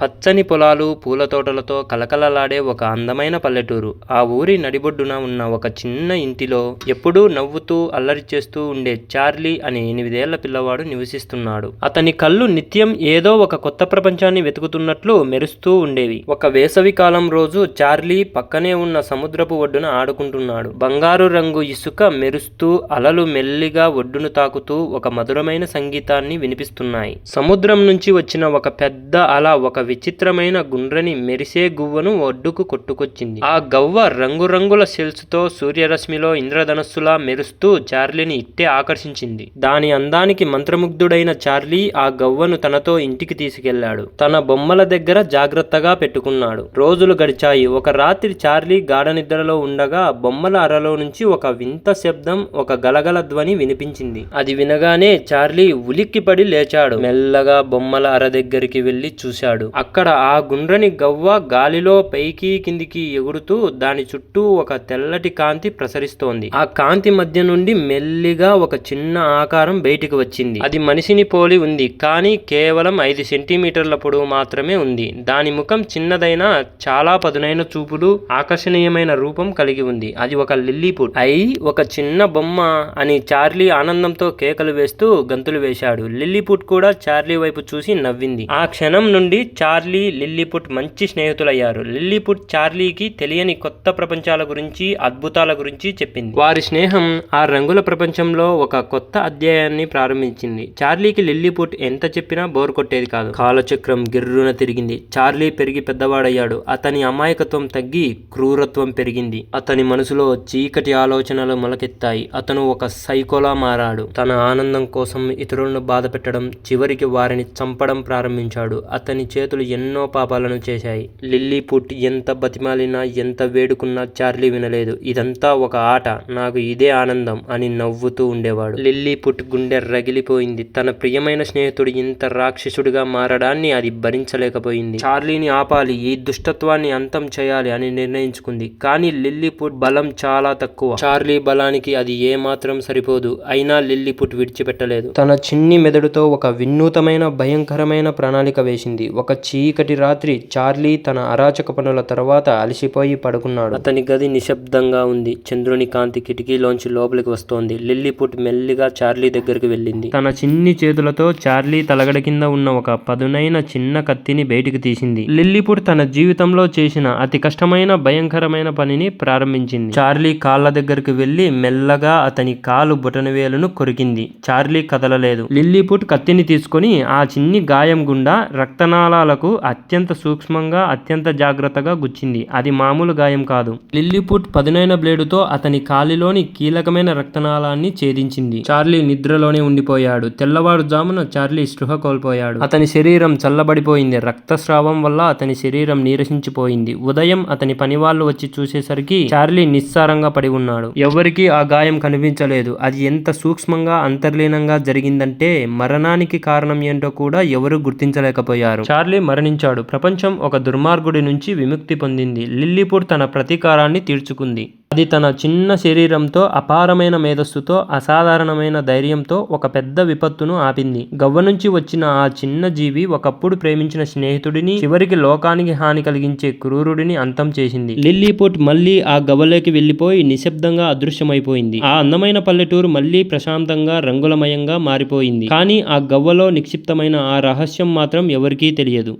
పచ్చని పొలాలు పూల తోటలతో కలకలలాడే ఒక అందమైన పల్లెటూరు. ఆ ఊరి నడిబొడ్డున ఉన్న ఒక చిన్న ఇంటిలో ఎప్పుడూ నవ్వుతూ అల్లరి చేస్తూ ఉండే చార్లీ అనే ఎనిమిదేళ్ళ పిల్లవాడు నివసిస్తున్నాడు. అతని కళ్ళు నిత్యం ఏదో ఒక కొత్త ప్రపంచాన్ని వెతుకుతున్నట్లు మెరుస్తూ ఉండేవి. ఒక వేసవి కాలం రోజు చార్లీ పక్కనే ఉన్న సముద్రపు ఒడ్డున ఆడుకుంటున్నాడు. బంగారు రంగు ఇసుక మెరుస్తూ అలలు మెల్లిగా ఒడ్డును తాకుతూ ఒక మధురమైన సంగీతాన్ని వినిపిస్తున్నాయి. సముద్రం నుంచి వచ్చిన ఒక పెద్ద అల ఒక విచిత్రమైన గుండ్రని మెరిసే గువ్వను ఒడ్డుకు కొట్టుకొచ్చింది. ఆ గవ్వ రంగురంగుల సెల్స్తో సూర్యరశ్మిలో ఇంద్రధనస్సులా మెరుస్తూ చార్లీని ఇట్టే ఆకర్షించింది. దాని అందానికి మంత్రముగ్ధుడైన చార్లీ ఆ గవ్వను తనతో ఇంటికి తీసుకెళ్ళాడు తన బొమ్మల దగ్గర జాగ్రత్తగా పెట్టుకున్నాడు. రోజులు గడిచాయి. ఒక రాత్రి చార్లీ గాఢ నిద్రలో ఉండగా బొమ్మల అరలో నుంచి ఒక వింత శబ్దం ఒక గలగల ధ్వని వినిపించింది. అది వినగానే చార్లీ ఉలిక్కిపడి లేచాడు. మెల్లగా బొమ్మల అర దగ్గరికి వెళ్ళి చూశాడు. అక్కడ ఆ గుండ్రని గవ్వ గాలిలో పైకి కిందికి ఎగురుతూ దాని చుట్టూ ఒక తెల్లటి కాంతి ప్రసరిస్తోంది. ఆ కాంతి మధ్య నుండి మెల్లిగా ఒక చిన్న ఆకారం బయటికి వచ్చింది. అది మనిషిని పోలి ఉంది కానీ కేవలం ఐదు సెంటీమీటర్ల పొడవు మాత్రమే ఉంది. దాని ముఖం చిన్నదైన చాలా పదునైన చూపులు ఆకర్షణీయమైన రూపం కలిగి ఉంది. అది ఒక లిల్లీపుట్ అయి ఒక చిన్న బొమ్మ అని చార్లీ ఆనందంతో కేకలు వేస్తూ గంతులు వేశాడు. లిల్లీపుట్ కూడా చార్లీ వైపు చూసి నవ్వింది. ఆ క్షణం నుండి చార్లీ లిల్లీపుట్ మంచి స్నేహితులయ్యారు. లిల్లీపుట్ చార్లీకి తెలియని కొత్త ప్రపంచాల గురించి అద్భుతాల గురించి చెప్పింది. వారి స్నేహం ఆ రంగుల ప్రపంచంలో ఒక కొత్త అధ్యాయాన్ని ప్రారంభించింది. చార్లీకి లిల్లీపుట్ ఎంత చెప్పినా బోర్ కొట్టేది కాదు. కాలచక్రం గిర్రున తిరిగింది. చార్లీ పెరిగి పెద్దవాడయ్యాడు. అతని అమాయకత్వం తగ్గి క్రూరత్వం పెరిగింది. అతని మనసులో చీకటి ఆలోచనలు మొలకెత్తాయి. అతను ఒక సైకోలా మారాడు. తన ఆనందం కోసం ఇతరులను బాధ పెట్టడం చివరికి వారిని చంపడం ప్రారంభించాడు. అతని చేతులు ఎన్నో పాపాలను చేశాయి. లిల్లీ పుట్ ఎంత బతిమాలినా ఎంత వేడుకున్నా చార్లీ వినలేదు. ఇదంతా ఒక ఆట. నాకు ఇదే ఆనందం అని నవ్వుతూ ఉండేవాడు. లిల్లీ పుట్ గుండె రగిలిపోయింది. తన ప్రియమైన స్నేహితుడు ఇంత రాక్షసుడిగా మారడాన్ని అది భరించలేకపోయింది. చార్లీని ఆపాలి ఈ దుష్టత్వాన్ని అంతం చేయాలి అని నిర్ణయించుకుంది. కానీ లిల్లీ పుట్ బలం చాలా తక్కువ. చార్లీ బలానికి అది ఏమాత్రం సరిపోదు. అయినా లిల్లీ పుట్ విడిచిపెట్టలేదు. తన చిన్ని మెదడుతో ఒక వినూతమైన భయంకరమైన ప్రణాళిక వేసింది. ఒక చీకటి రాత్రి చార్లీ తన అరాచక పనుల తర్వాత అలసిపోయి పడుకున్నాడు. అతని గది నిశ్శబ్దంగా ఉంది. చంద్రుని కాంతి కిటికీలోంచి లోపలికి వస్తోంది. లిల్లీపుట్ మెల్లిగా చార్లీ దగ్గరికి వెళ్ళింది. తన చిన్ని చేతులతో చార్లీ తలగడ కింద ఉన్న ఒక పదునైన చిన్న కత్తిని బయటికి తీసింది. లిల్లీపుట్ తన జీవితంలో చేసిన అతి కష్టమైన భయంకరమైన పనిని ప్రారంభించింది. చార్లీ కాళ్ళ దగ్గరికి వెళ్ళి మెల్లగా అతని కాలు బొటనవేలును కొరికింది. చార్లీ కదలలేదు. లిల్లీపుట్ కత్తిని తీసుకొని ఆ చిన్ని గాయం గుండా రక్తనాళాలకు అత్యంత సూక్ష్మంగా అత్యంత జాగ్రత్తగా గుచ్చింది. అది మామూలు గాయం కాదు. లిల్లీపుట్ పదునైన బ్లేడుతో అతని కాలిలోని కీలకమైన రక్తనాళాన్ని ఛేదించింది. చార్లీ నిద్రలోనే ఉండిపోయాడు. తెల్లవారుజామున చార్లీ స్పృహ కోల్పోయాడు. అతని శరీరం చల్లబడిపోయింది. రక్తస్రావం వల్ల అతని శరీరం నీరసించిపోయింది. ఉదయం అతని పనివాళ్ళు వచ్చి చూసేసరికి చార్లీ నిస్సారంగా పడి ఉన్నాడు. ఎవరికీ ఆ గాయం కనిపించలేదు. అది ఎంత సూక్ష్మంగా అంతర్లీనంగా జరిగిందంటే మరణానికి కారణం ఏంటో కూడా ఎవరు గుర్తించలేకపోయారు. చార్లీ మరణించాడు. ప్రపంచం ఒక దుర్మార్గుడి నుంచి విముక్తి పొందింది. లిల్లీపూర్ తన ప్రతీకారాన్ని తీర్చుకుంది. అది తన చిన్న శరీరంతో అపారమైన మేధస్సుతో అసాధారణమైన ధైర్యంతో ఒక పెద్ద విపత్తును ఆపింది. గవ్వ నుంచి వచ్చిన ఆ చిన్న జీవి ఒకప్పుడు ప్రేమించిన స్నేహితుడిని చివరికి లోకానికి హాని కలిగించే క్రూరుడిని అంతం చేసింది. లిల్లీపుట్ మళ్ళీ ఆ గవ్వలోకి వెళ్ళిపోయి నిశ్శబ్దంగా అదృశ్యమైపోయింది. ఆ అందమైన పల్లెటూరు మళ్ళీ ప్రశాంతంగా రంగులమయంగా మారిపోయింది. కానీ ఆ గవ్వలో నిక్షిప్తమైన ఆ రహస్యం మాత్రం ఎవరికీ తెలియదు.